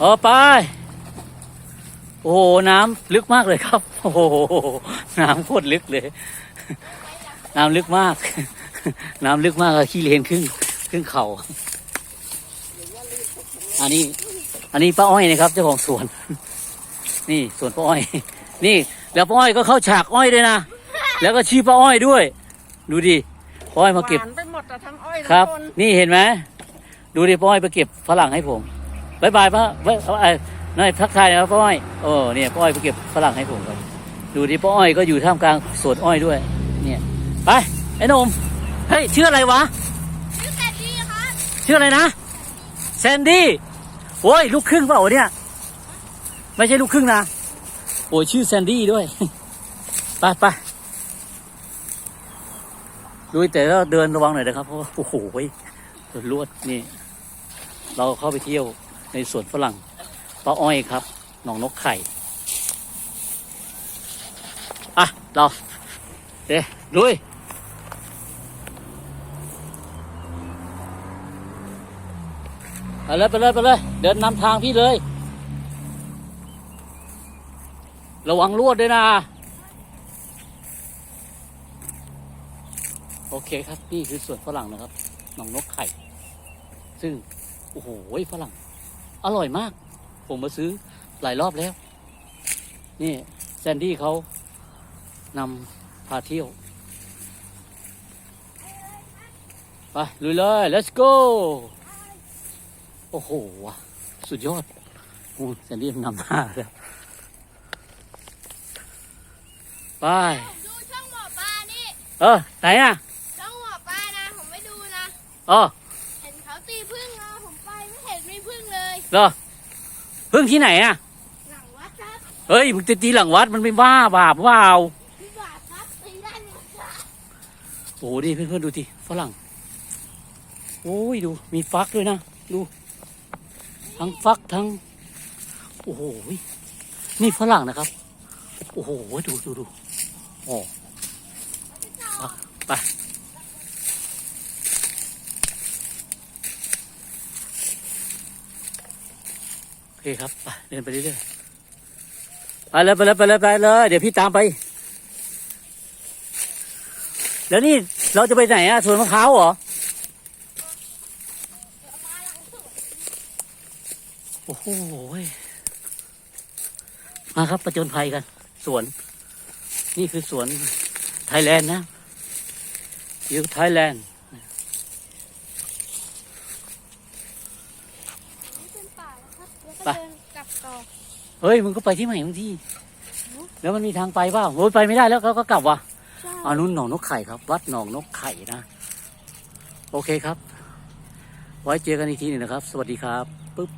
เออไป โอ้โห น้ำลึกมากเลยครับ โอ้โห น้ำโคตรลึกเลย น้ำลึกมาก น้ำลึกมากอะขี้เลนครึ่งครึ่งเข่าอันนี้ อันนี้ป้าอ้อยนะครับเจ้าของสวน นี่สวนป้าอ้อย นี่ แล้วป้าอ้อยก็เข้าฉากอ้อยด้วยนะ แล้วก็ชี้ป้าอ้อยด้วย ดูดิป้าอ้อยมาเก็บ หวานไปหมดอะทั้งอ้อยครัทั้บงต้นนี่เห็นไหม ดูดิป้าอ้อยไปเก็บฝรั่งให้ผม บายบายป้าไว้เอาไอ้นายทักทายนะป้าอ้อยโอ้เนี่ยป้าอ้อยไปเก็บฝรั่งให้ผมครับดูดิป้าอ้อยก็อยู่ท่ามกลางสวนอ้อยด้วย เนี่ยไปไอ้หนมเฮ้ยชื่ออะไรวะชื่อแซนดี้ครับชื่ออะไรนะแซนดี้โอ้ยลูกครึ่งเปล่าเนี่ย ไม่ใช่ลูกครึ่งนะโอ้ยชื่อแซนดี้ด้วยไปไปดูแต่ก็เดินระวังหน่อยนะครับเพราะว่าโอ้โหลวดนี่ เราเข้าไปเที่ยว ในสวนฝรั่งป้าอ้อยครับหนองนกไข่ อะ เราเด้ลุยไปเลยไปเลยไปเลย เดินนำทางพี่เลย ระวังลวดด้วยนะ โอเคครับ นี่คือสวนฝรั่งนะครับหนองนกไข่ ซึ่ง โอ้โหฝรั่ง อร่อยมาก ผมมาซื้อหลายรอบแล้ว นี่แซนดี้เขานำพาเที่ยว ไปลุยเลย let's go โอ้โห สุดยอดโอ้แซนดี้มันนำหน้าเลยไปผมดูช่องหมอปลานี่ เออ ไหนอะ ช่องหมอปลานะ ผมไม่ดูนะ อ๋อ เห็นเขาตีพึ่งนะผมไปไม่เห็นมีพึ่ง เลยเหรอพึ่งที่ไหนอะหลังวัดครับเฮ้ยมึงจะตีหลังวัดมันเป็นบ้าบาปว่าเอาพี่บาทครับตีได้หนึ่งครับโอ้โหดิเพื่อนๆดูทีฝรั่ง โอ้ยดูมีฟักด้วยนะ ดู ทั้งฟักทั้ง โอ้โหนี่ฝรั่งนะครับ โอ้โหดูดูดูโอ้อะไป อเคครับไปเดินไปเรื่อยๆไปเลยไปเลยไปเลยไปเลยเดี๋ยวพี่ตามไป แล้วนี่เราจะไปไหนอะสวนมะพร้าวเหรอโอ้โหมาครับประจนภัยกัน สวน นี่คือสวนไทยแลนด์นะอยู่ไทยแลนด์ นี่เป็นป่านะครับแล้วก็ เดินกลับต่อเฮ้ยมึงก็ไปที่ใหม่บางที่แล้วมันมีทางไปเปล่าโอ้ยไปไม่ได้แล้วเขาก็กลับว่ะใช่อานุนหนองนกไข่ครับ วัดหนองนกไข่นะ โอเคครับ ไว้เจอกันอีกทีหนึ่งนะครับ สวัสดีครับปึ๊บ